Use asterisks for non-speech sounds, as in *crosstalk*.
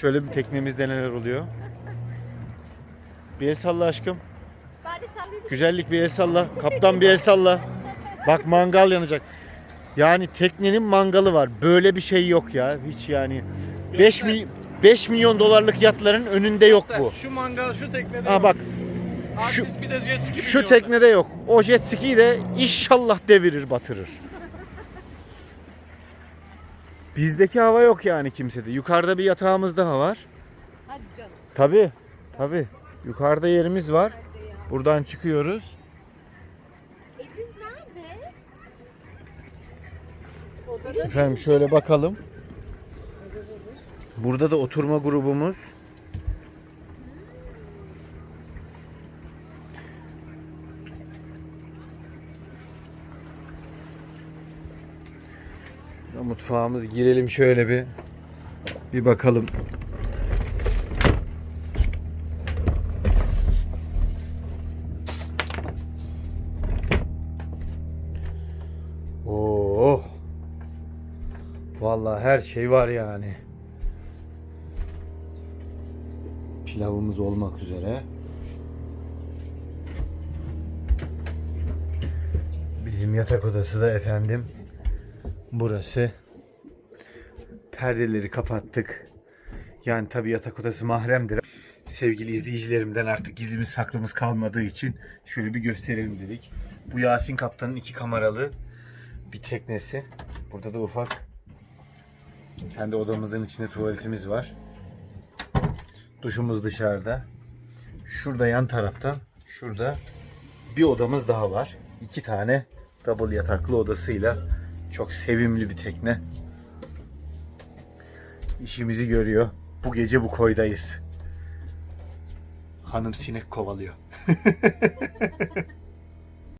Şöyle bir teknemizde neler oluyor. Bir el salla aşkım. Güzellik bir el salla. Kaptan bir el salla. Bak mangal yanacak. Yani teknenin mangalı var. Böyle bir şey yok ya. Hiç yani. 5 milyon 5 milyon dolarlık yatların önünde yok bu. Şu mangal şu teknede. Ha bak şu- Artist bir de jet ski şu teknede yok. O jet ski de inşallah devirir batırır. Bizdeki hava yok yani kimsede. Yukarıda bir yatağımız daha var. Hadi canım. Tabi tabi. Yukarıda yerimiz var. Buradan çıkıyoruz. Ediz nerede? Odada Efendim şöyle bakalım. Burada da oturma grubumuz. Mutfağımız girelim şöyle bir bir bakalım. Oh. Vallahi her şey var yani. Pilavımız olmak üzere. Bizim yatak odası da efendim burası. Perdeleri kapattık. Yani tabii yatak odası mahremdir. Sevgili izleyicilerimden artık gizlimiz saklımız kalmadığı için şöyle bir gösterelim dedik. Bu Yasin Kaptan'ın iki kameralı bir teknesi. Burada da ufak kendi odamızın içinde tuvaletimiz var. Duşumuz dışarıda. Şurada yan tarafta, şurada bir odamız daha var. İki tane double yataklı odasıyla çok sevimli bir tekne. İşimizi görüyor. Bu gece bu koydayız. Hanım sinek kovalıyor. *laughs*